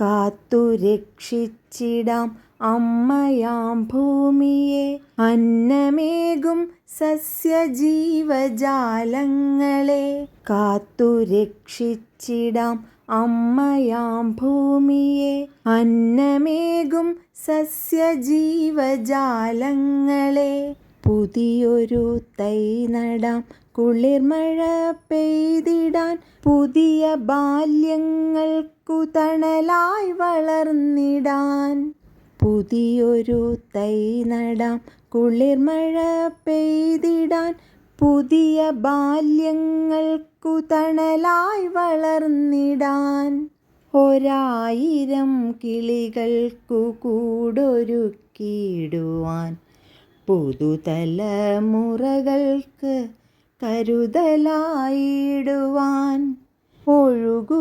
കാത്തു രക്ഷിച്ചിടാം അമ്മയാം ഭൂമിയെ. അന്നമേകും സസ്യജീവജാലങ്ങളെ. കാത്തു രക്ഷിച്ചിടാം അമ്മയാം ഭൂമിയെ. അന്നമേകും സസ്യജീവജാലങ്ങളെ. പുതിയൊരു തൈ നടാം. കുളിർമഴ പെയ്തിടാൻ പുതിയ ബാല്യങ്ങൾക്കു തണലായി വളർന്നിടാൻ. പുതിയൊരു തൈ നടാം. കുളിർമഴ പെയ്തിടാൻ പുതിയ ബാല്യങ്ങൾക്കു തണലായി വളർന്നിടാൻ. ഒരായിരം കിളികൾക്കു കൂടൊരുക്കിയിടുവാൻ പുതുതലമുറകൾക്ക് കരുതലായിടുവാൻ ഒഴുകുമീയരുവിക്കു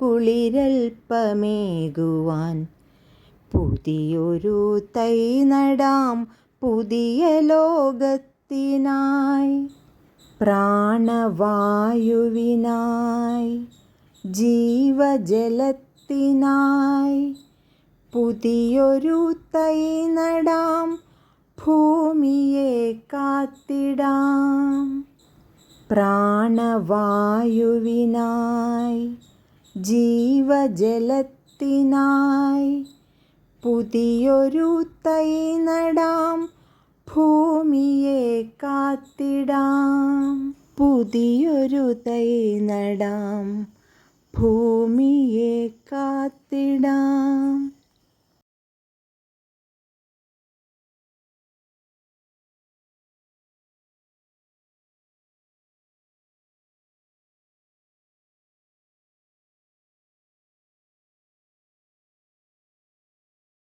കുളിരൽപ്പമേകുവാൻ പുതിയൊരു തൈ നടാം പുതിയ ലോകത്തിനായി പ്രാണവായുവിനായി ജീവജലത്തിനായി പുതിയൊരു തൈ നടാം ഭൂമിയെ കാത്തിടാം. പ്രാണവായുവിനായി ജീവജലത്തിനായി പുതിയൊരു തൈ നടാം ഭൂമിയെ കാത്തിടാം. പുതിയൊരു തൈ നടാം ഭൂമിയെ കാത്തിടാം.